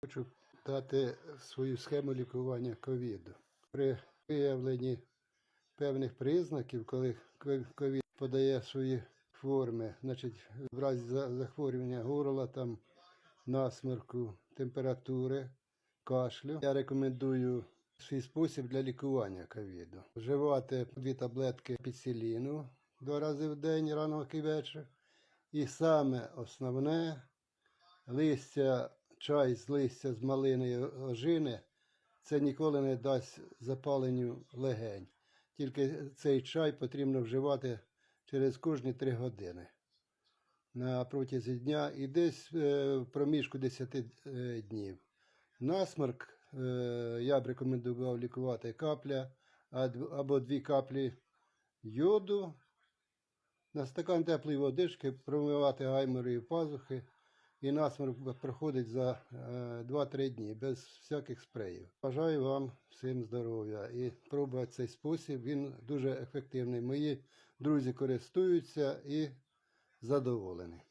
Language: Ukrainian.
Хочу дати свою схему лікування ковіду. При виявленні певних признаків, коли ковід подає свої форми, значить, в разі захворювання горла, там, насморку, температури, кашлю, я рекомендую свій спосіб для лікування ковіду. Вживати дві таблетки піциліну два рази в день, ранок і вечір. І саме основне листя, чай з листя з малиної ожини, це ніколи не дасть запаленню легень. Тільки цей чай потрібно вживати через кожні 3 години на протязі дня і десь е, в проміжку 10 е, днів. Насморк е, я б рекомендував лікувати капля або дві каплі йоду на стакан теплої водички, промивати гайморої пазухи, і насморк проходить за е, 2-3 дні без всяких спреїв. Бажаю вам всім здоров'я і пробувати цей спосіб. Він дуже ефективний. Мої друзі користуються і задоволені.